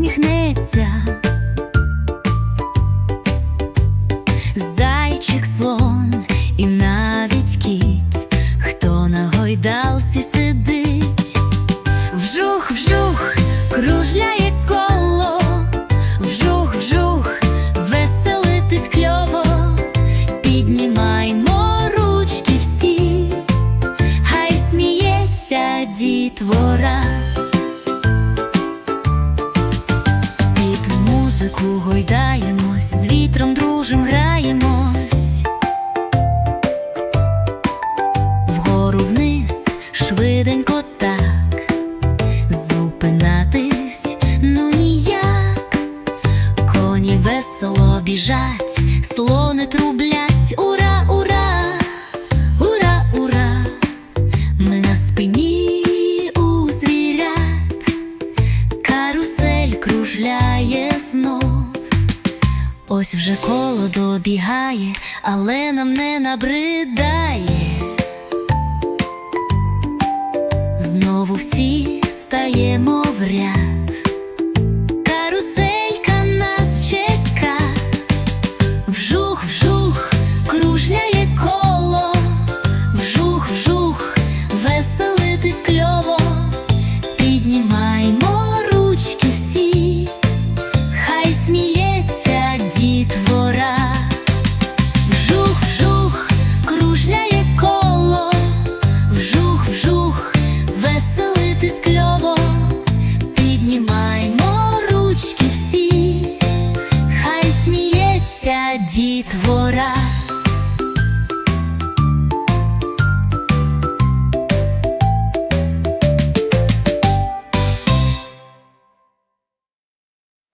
усміхнеться. Зайчик, слон і навіть кіт, хто на гойдалці сидить, вжух, вжух, кружляє коло, вжух, вжух, веселитись кльово, піднімаймо ручки всі, хай сміється дітвора. Музику гойдаємось, з вітром дружим граємось. Вгору вниз, швиденько так, зупинатись, ну ніяк. Коні весело біжать, слони трублять, ура, ура, ура, ура, ми на спині кружляє знов. Ось вже коло добігає, але нам не набридає. Знову всі стаємо в ряд. Каруселька нас чека. Вжух, вжух, кружляє дітвора.